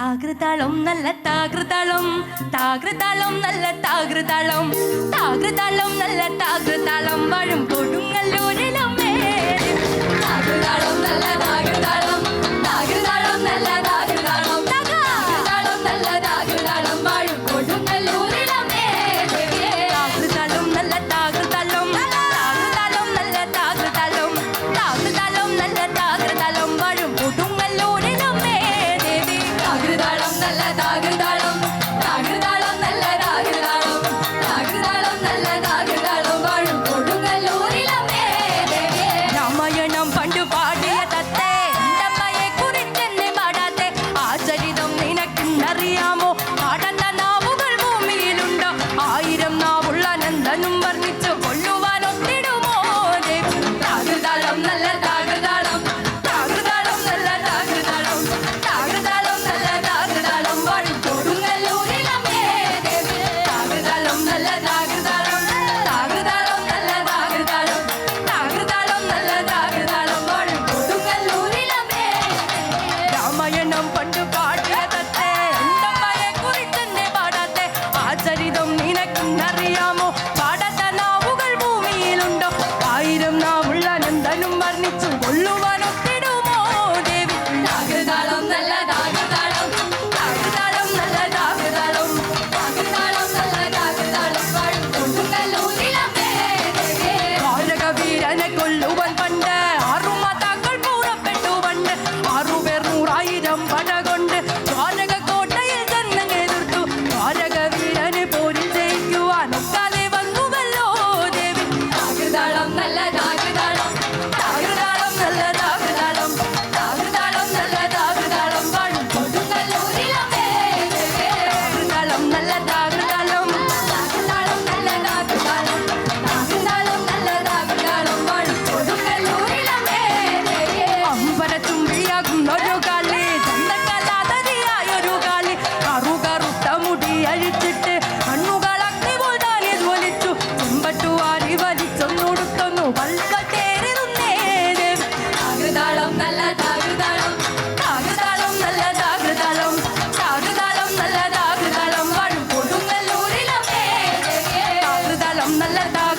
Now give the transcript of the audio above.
താകൃതാളം നല്ല താകൃതാളം. താകൃതാളം നല്ല താകൃതാളം. താകൃതാളം നല്ല താകൃതാളം. 在等。ചരിതം പണ്ടു പാടിയ തത്തേ ഉണ്ടമ്മയെ കുറിച്ചെന്നെ പാടാത്തെ. ആ ചരിതം നിനക്കിന്നറിയാമോ? നാവുകൾ ഭൂമിയിലുണ്ടോ? ആയിരം നാവുള്ള നന്ദനും വർണിച്ചു കൊള്ളുവാൻ ദേവി? നാഗതാളം നല്ല നാഗതാളം നാഗതാളം നല്ല നാഗതാളം നാഗതാളം നല്ല നാഗതാളം. പാടും കൊണ്ടുകല്ലൂരിലെ കാരകവീരനെ കൊല്ലുവാൻ I'm a.